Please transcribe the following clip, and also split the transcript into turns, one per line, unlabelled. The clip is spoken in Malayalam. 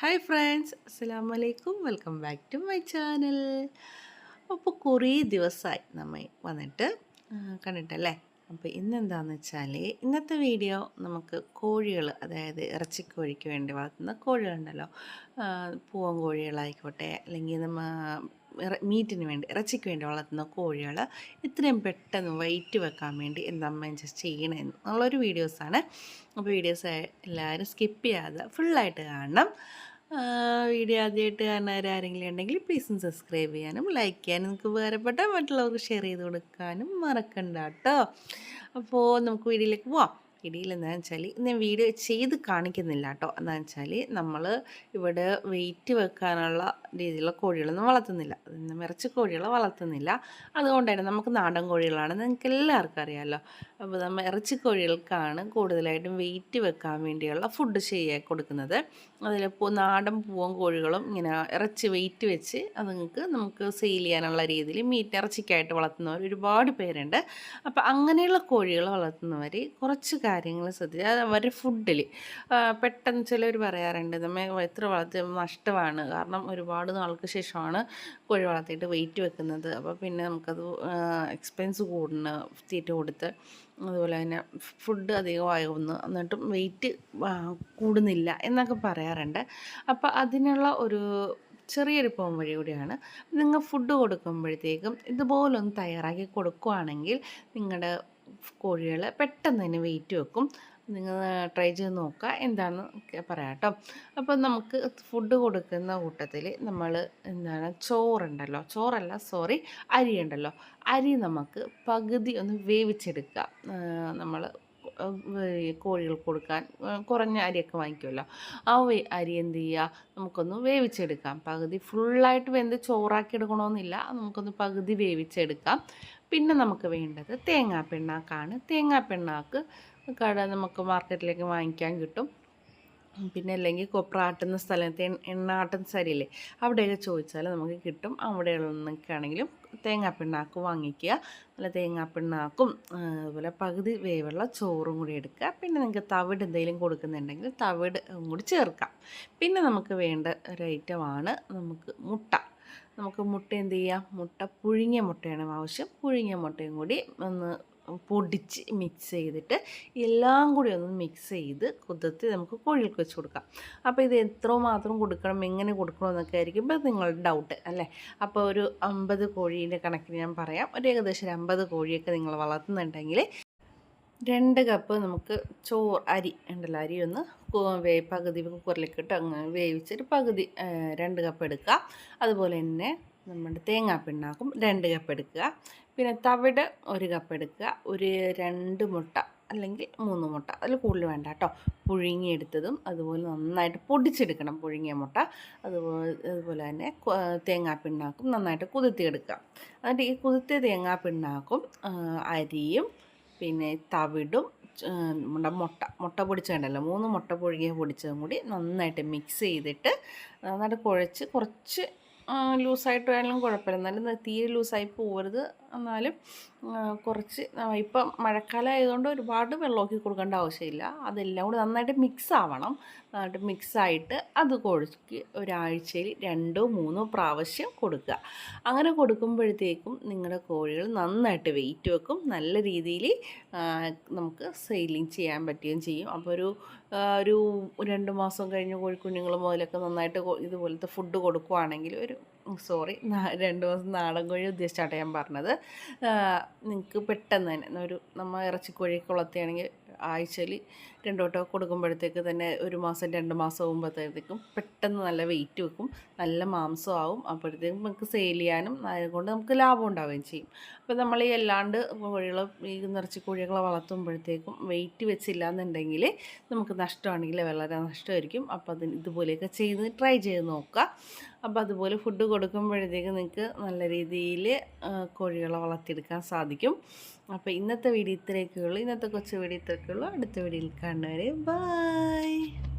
ഹായ് ഫ്രണ്ട്സ് അസ്സാം വലൈക്കും welcome back to my channel അപ്പോൾ കുറേ ദിവസമായി നമ്മൾ വന്നിട്ട് കണ്ടിട്ടല്ലേ? അപ്പോൾ ഇന്നെന്താണെന്ന് വെച്ചാൽ ഇന്നത്തെ വീഡിയോ നമുക്ക് കോഴികൾ അതായത് ഇറച്ചിക്കോഴിക്ക് വേണ്ടി വളർത്തുന്ന കോഴികളുണ്ടല്ലോ. പൂവൻ കോഴികളായിക്കോട്ടെ അല്ലെങ്കിൽ നമ്മൾ മീറ്റിന് വേണ്ടി ഇറച്ചിക്ക് വേണ്ടി വളർത്തുന്ന കോഴികൾ ഇത്രയും പെട്ടെന്ന് വൈറ്റ് വെക്കാൻ വേണ്ടി എന്താ ജസ്റ്റ് ചെയ്യണമെന്ന് ഉള്ളൊരു വീഡിയോസാണ്. അപ്പോൾ വീഡിയോസ് എല്ലാവരും സ്കിപ്പ് ചെയ്യാതെ ഫുള്ളായിട്ട് കാണണം. വീഡിയോ ആദ്യമായിട്ട് കാണാനാരെങ്കിലും ഉണ്ടെങ്കിൽ പ്ലീസും സബ്സ്ക്രൈബ് ചെയ്യാനും ലൈക്ക് ചെയ്യാനും നിങ്ങൾക്ക് ഉപകാരപ്പെട്ട മറ്റുള്ളവർക്ക് ഷെയർ ചെയ്ത് കൊടുക്കാനും മറക്കണ്ട കേട്ടോ അപ്പോൾ നമുക്ക് വീഡിയോയിലേക്ക് പോവാം. ഇടിയിൽ എന്താണെന്ന് വെച്ചാൽ ഞാൻ വീഡിയോ ചെയ്ത് കാണിക്കുന്നില്ല കേട്ടോ എന്താണെന്ന് വെച്ചാൽ നമ്മൾ ഇവിടെ വെയിറ്റ് വെക്കാനുള്ള രീതിയിലുള്ള കോഴികളൊന്നും വളർത്തുന്നില്ല. ഇറച്ചി കോഴികളെ വളർത്തുന്നില്ല. അതുകൊണ്ട് തന്നെ നമുക്ക് നാടൻ കോഴികളാണ് നിങ്ങൾക്ക് എല്ലാവർക്കും അറിയാമല്ലോ അപ്പോൾ നമ്മൾ ഇറച്ചി കോഴികൾക്കാണ് കൂടുതലായിട്ടും വെയിറ്റ് വെക്കാൻ വേണ്ടിയുള്ള ഫുഡ് ചെയ്യാൻ കൊടുക്കുന്നത്. അതിൽ നാടൻ പൂവൻ കോഴികളും ഇങ്ങനെ ഇറച്ചി വെയിറ്റ് വെച്ച് അത് നിങ്ങൾക്ക് നമുക്ക് സെയിൽ ചെയ്യാനുള്ള രീതിയിൽ മീറ്റ് ഇറച്ചിക്കായിട്ട് വളർത്തുന്നവർ ഒരുപാട് പേരുണ്ട്. അപ്പോൾ അങ്ങനെയുള്ള കോഴികൾ വളർത്തുന്നവർ കുറച്ച് കാര്യങ്ങൾ ശ്രദ്ധിക്കുക അവരുടെ ഫുഡിൽ പെട്ടെന്ന് ചിലർ പറയാറുണ്ട് നമ്മൾ എത്ര വളർത്തി നഷ്ടമാണ്. കാരണം ഒരുപാട് നാൾക്ക് ശേഷമാണ് കോഴി വളർത്തിയിട്ട് വെയിറ്റ് വെക്കുന്നത്. അപ്പോൾ പിന്നെ നമുക്കത് എക്സ്പെൻസ് കൂടുന്ന തീറ്റ കൊടുത്ത് അതുപോലെ തന്നെ ഫുഡ് അധികമാകുന്നു എന്നിട്ടും വെയിറ്റ് കൂടുന്നില്ല എന്നൊക്കെ പറയാറുണ്ട്. അപ്പോൾ അതിനുള്ള ഒരു ചെറിയൊരു പോം വഴി കൂടിയാണ്. നിങ്ങൾ ഫുഡ് കൊടുക്കുമ്പോഴത്തേക്കും ഇതുപോലൊന്ന് തയ്യാറാക്കി കൊടുക്കുകയാണെങ്കിൽ നിങ്ങളുടെ കോഴികൾ പെട്ടെന്ന് തന്നെ വെയിറ്റ് വെക്കും. നിങ്ങൾ ട്രൈ ചെയ്ത് നോക്കുക എന്താണെന്ന് പറയാം കേട്ടോ അപ്പോൾ നമുക്ക് ഫുഡ് കൊടുക്കുന്ന കൂട്ടത്തിൽ നമ്മൾ എന്താണ് ചോറുണ്ടല്ലോ. ചോറല്ല സോറി അരി ഉണ്ടല്ലോ അരി നമുക്ക് പകുതി ഒന്ന് വേവിച്ചെടുക്കുക നമ്മൾ കോഴികൾക്ക് കൊടുക്കാൻ കുറഞ്ഞ അരിയൊക്കെ വാങ്ങിക്കുമല്ലോ ആ അരി എന്ത് ചെയ്യുക നമുക്കൊന്ന് വേവിച്ചെടുക്കാം. പകുതി ഫുള്ളായിട്ട് വെന്ത് ചോറാക്കി എടുക്കണമെന്നില്ല നമുക്കൊന്ന് പകുതി വേവിച്ചെടുക്കാം. പിന്നെ നമുക്ക് വേണ്ടത് തേങ്ങാ പിണ്ണാക്കാണ് തേങ്ങാ പിണ്ണാക്ക് കട നമുക്ക് മാർക്കറ്റിലേക്ക് വാങ്ങിക്കാൻ കിട്ടും. പിന്നെ അല്ലെങ്കിൽ കൊപ്ര ആട്ടുന്ന സ്ഥലത്ത് എണ്ണ ആട്ടുന്ന സ്ഥലമില്ലേ അവിടെയൊക്കെ ചോദിച്ചാൽ നമുക്ക് കിട്ടും. അവിടെയുള്ളതൊക്കെയാണെങ്കിലും തേങ്ങാപ്പിണ്ണാക്ക് വാങ്ങിക്കുക. നല്ല തേങ്ങാപ്പിണ്ണാക്കും അതുപോലെ പകുതി വേവുള്ള ചോറും കൂടി എടുക്കുക. പിന്നെ നിങ്ങൾക്ക് തവിട് എന്തെങ്കിലും കൊടുക്കുന്നുണ്ടെങ്കിൽ തവിട് കൂടി ചേർക്കാം. പിന്നെ നമുക്ക് വേണ്ട ഒരു ഐറ്റമാണ് നമുക്ക് മുട്ട. നമുക്ക് മുട്ട എന്ത് ചെയ്യാം? മുട്ട പുഴുങ്ങിയ മുട്ടയാണ് ആവശ്യം. പുഴുങ്ങിയ മുട്ടയും കൂടി ഒന്ന് പൊടിച്ച് മിക്സ് ചെയ്തിട്ട് എല്ലാം കൂടി ഒന്ന് മിക്സ് ചെയ്ത് കുതിർത്തി നമുക്ക് കോഴികൾക്ക് വെച്ച് കൊടുക്കാം. അപ്പോൾ ഇത് എത്ര മാത്രം കൊടുക്കണം എങ്ങനെ കൊടുക്കണം എന്നൊക്കെ ആയിരിക്കും ഇപ്പോൾ നിങ്ങളുടെ ഡൗട്ട് അല്ലേ? അപ്പോൾ ഒരു അമ്പത് കോഴീന്റെ കണക്കിന് ഞാൻ പറയാം. ഒരു ഏകദേശം ഒരു അമ്പത് കോഴിയൊക്കെ നിങ്ങൾ വളർത്തുന്നുണ്ടെങ്കിൽ രണ്ട് കപ്പ് നമുക്ക് ചോറ് അരി ഉണ്ടല്ലോ. അരി ഒന്ന് വേ പകുതി കുക്കറിലേക്ക് ഇട്ട് അങ്ങ് വേവിച്ചിട്ട് പകുതി രണ്ട് കപ്പ് എടുക്കുക. അതുപോലെ തന്നെ നമ്മുടെ തേങ്ങാപ്പിണ്ണാക്കും രണ്ട് കപ്പ് എടുക്കുക. പിന്നെ തവിട് ഒരു കപ്പ് എടുക്കുക. ഒരു രണ്ട് മുട്ട അല്ലെങ്കിൽ മൂന്ന് മുട്ട. അതിൽ കൂടുതൽ വേണ്ട കേട്ടോ. പുഴുങ്ങിയെടുത്തതും അതുപോലെ നന്നായിട്ട് പൊടിച്ചെടുക്കണം പുഴുങ്ങിയ മുട്ട. അതുപോലെ അതുപോലെ തന്നെ തേങ്ങാപ്പിണ്ണാക്കും നന്നായിട്ട് കുതിർത്തിയെടുക്കുക. എന്നിട്ട് ഈ കുതിർത്തിയ തേങ്ങാപ്പിണ്ണാക്കും അരിയും പിന്നെ തവിടും നമ്മുടെ മുട്ട മുട്ട പൊടിച്ചുണ്ടല്ലോ മൂന്ന് മുട്ട പുഴുകിയ പൊടിച്ചതും കൂടി നന്നായിട്ട് മിക്സ് ചെയ്തിട്ട് നന്നായിട്ട് കുഴച്ച് കുറച്ച് ലൂസായിട്ട് വേണമെങ്കിലും കുഴപ്പമില്ല. എന്നാലും തീരെ ലൂസായി പോകരുത് എന്നാലും കുറച്ച് ഇപ്പം മഴക്കാലം ആയതുകൊണ്ട് ഒരുപാട് വെള്ളമൊക്കെ കൊടുക്കേണ്ട ആവശ്യമില്ല. അതെല്ലാം കൂടി നന്നായിട്ട് മിക്സ് ആവണം. നന്നായിട്ട് മിക്സായിട്ട് അത് കൊഴുക്കി ഒരാഴ്ചയിൽ രണ്ടോ മൂന്നോ പ്രാവശ്യം കൊടുക്കുക. അങ്ങനെ കൊടുക്കുമ്പോഴത്തേക്കും നിങ്ങളുടെ കോഴികൾ നന്നായിട്ട് വെയിറ്റ് വെക്കും. നല്ല രീതിയിൽ നമുക്ക് സെയിലിങ് ചെയ്യാൻ പറ്റുകയും ചെയ്യും. അപ്പോൾ ഒരു ഒരു രണ്ട് മാസം കഴിഞ്ഞ് കോഴിക്കുഞ്ഞുങ്ങൾ മുതലൊക്കെ നന്നായിട്ട് ഇതുപോലത്തെ ഫുഡ് കൊടുക്കുവാണെങ്കിൽ ഒരു സോറി രണ്ട് മാസം നാടൻ കോഴി ഉദ്ദേശിച്ചാട്ടെ ഞാൻ പറഞ്ഞത്. നിങ്ങൾക്ക് പെട്ടെന്ന് തന്നെ ഒരു നമ്മൾ ഇറച്ചിക്കോഴിയൊക്കെ വളർത്തുകയാണെങ്കിൽ ആഴ്ചയിൽ രണ്ടു വട്ടം കൊടുക്കുമ്പോഴത്തേക്ക് തന്നെ ഒരു മാസം രണ്ട് മാസം ആകുമ്പോഴത്തേക്കും പെട്ടെന്ന് നല്ല വെയിറ്റ് വെക്കും നല്ല മാംസം ആവും. അപ്പോഴത്തേക്കും നമുക്ക് സെയിൽ ചെയ്യാനും അതുകൊണ്ട് നമുക്ക് ലാഭം ഉണ്ടാവുകയും ചെയ്യും. അപ്പോൾ നമ്മൾ ഈ അല്ലാണ്ട് കോഴികളെ ഈ നിറച്ചി കോഴികളെ വളർത്തുമ്പോഴത്തേക്കും വെയിറ്റ് വെച്ചില്ല എന്നുണ്ടെങ്കിൽ നമുക്ക് നഷ്ടമാണെങ്കിൽ വളരെ നഷ്ടമായിരിക്കും. അപ്പോൾ അതിന് ഇതുപോലെയൊക്കെ ചെയ്ത് ട്രൈ ചെയ്ത് നോക്കുക. അപ്പോൾ അതുപോലെ ഫുഡ് കൊടുക്കുമ്പോഴത്തേക്ക് നിങ്ങൾക്ക് നല്ല രീതിയിൽ കോഴികളെ വളർത്തിയെടുക്കാൻ സാധിക്കും. അപ്പോൾ ഇന്നത്തെ വീഡിയോ ഇത്രയൊക്കെയുള്ളൂ ഇന്നത്തെ കൊച്ചു വീഡിയോ ഇത്രയൊക്കെയുള്ളൂ അടുത്ത വീഡിയോയിൽ കാണുന്നവരെ ബായ്